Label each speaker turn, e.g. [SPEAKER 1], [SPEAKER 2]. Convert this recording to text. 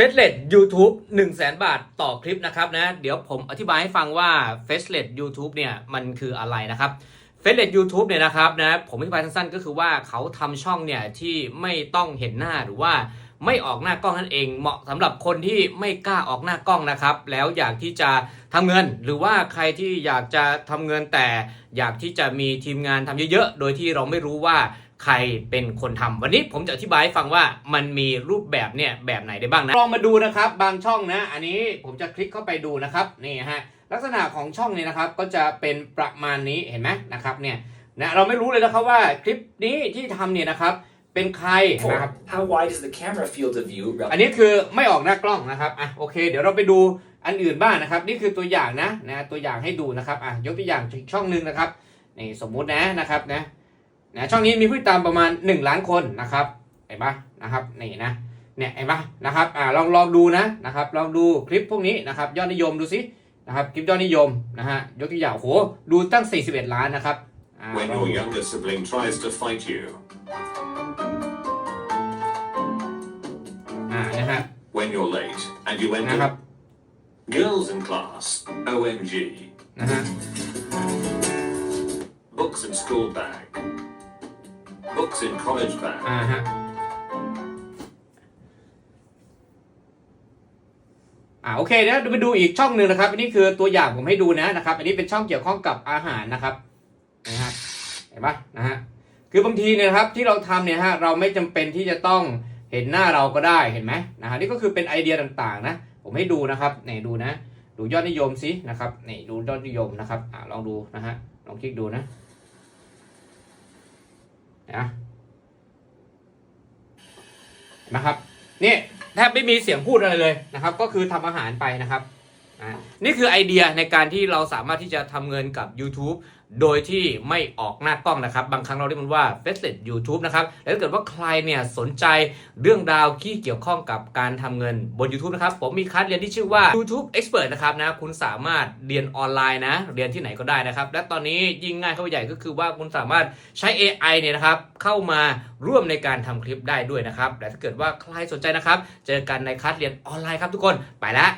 [SPEAKER 1] f a c e l e t YouTube 1 0 0 0 0แบาทต่อคลิปนะครับนะ เดี๋ยวผมอธิบายให้ฟังว่า f a c e l e t YouTube เนี่ยมันคืออะไรนะครับ f a c e l e t YouTube เนี่ยนะครับนะผมอธิบายสั้นๆ ก็คือว่าเขาทำช่องเนี่ยที่ไม่ต้องเห็นหน้าหรือว่าไม่ออกหน้ากล้องนั่นเองเหมาะสำหรับคนที่ไม่กล้าออกหน้ากล้องนะครับ แล้วอยากที่จะทำเงิน หรือว่าใครที่อยากจะทำเงินแต่ อยากที่จะมีทีมงานทำเยอะๆ โดยที่เราไม่รู้ว่า ใครเป็นคนทำวันนี้ผมจะอธิบายให้ฟังว่ามันมีรูปแบบเนี่ยแบบไหนได้บ้างนะลองมาดูนะครับบางช่องนะ อันนี้ผมจะคลิกเข้าไปดูนะครับนี่ฮะลักษณะของช่องเนี่ยนะครับก็จะเป็นประมาณนี้เห็นไหมนะครับเนี่ยนะเราไม่รู้เลยนะครับว่าคลิปนี้ที่ทำเนี่ยนะครับเป็นใครนะครับ
[SPEAKER 2] How wide is the camera field of view
[SPEAKER 1] อันนี้คือไม่ออกหน้ากล้องนะครับอะโอเค เดี๋ยวเราไปดูอันอื่นบ้างนะครับ นี่คือตัวอย่างนะนะตัวอย่างให้ดูนะครับอะยกตัวอย่างอีกช่องหนึ่งนะครับนี่สมมุตินะนะครับนะ นะช่องนี้มีผู้ติดตามประมาณ 1 ล้านคนนะครับเห็นปะนะครับนี่นะเนี่ยเห็นปะนะครับอ่าลองลองดูนะนะครับลองดูคลิปพวกนี้นะครับยอดนิยมดูสินะครับคลิปยอดนิยมนะฮะยกตัวอย่างโหดูตั้ง 41 ล้านนะครับอ่า
[SPEAKER 3] When
[SPEAKER 1] ลอง
[SPEAKER 3] your
[SPEAKER 1] ดู
[SPEAKER 3] younger sibling tries to fight you.
[SPEAKER 1] อ่านะฮะ
[SPEAKER 3] When you're late and you
[SPEAKER 1] นะครับ
[SPEAKER 3] enter girls in class. OMG.
[SPEAKER 1] นะฮะ
[SPEAKER 3] Books in school bag. Books in college bag.
[SPEAKER 1] อ่าฮะ อ่าโอเคเดี๋ยวไปดูอีกช่องหนึ่งนะครับ อันนี้คือตัวอย่างผมให้ดูนะนะครับ อันนี้เป็นช่องเกี่ยวข้องกับอาหารนะครับนะครับเห็นปะนะฮะคือบางทีเนี่ยนะครับที่เราทำเนี่ยฮะเราไม่จำเป็นที่จะต้องเห็นหน้าเราก็ได้เห็นไหมนะฮะนี่ก็คือเป็นไอเดียต่างๆนะผมให้ดูนะครับนี่ดูนะ ดูยอดนิยมสินะครับนี่ดูยอดนิยมนะครับอ่าลองดูนะฮะลองคลิกดูนะ นะนะครับนี่แทบไม่มีเสียงพูดอะไรเลยนะครับ ก็คือทำอาหารไปนะครับ นี่คือไอเดียในการที่เราสามารถที่จะทำเงินกับ YouTube โดยที่ไม่ออกหน้ากล้องนะครับ บางครั้งเราเรียกมันว่า f a c e t YouTube นะครับแล้วถ้าเกิดว่าใครเนี่ยสนใจเรื่องราวที่เกี่ยวข้องกับการทำเงินบน YouTube นะครับ ผมมีคลาสเรียนที่ชื่อว่า YouTube Expert นะครับนะ คุณสามารถเรียนออนไลน์นะ เรียนที่ไหนก็ได้นะครับ และตอนนี้ยิ่งง่ายเข้าไปใหญ่ก็คือว่าคุณสามารถใช้ AI เนี่ยนะครับ เข้ามาร่วมในการทำคลิปได้ด้วยนะครับ และถ้าเกิดว่าใครสนใจนะครับ เจอกันในคลาสเรียนออนไลน์ครับทุกคน ไปแล้ว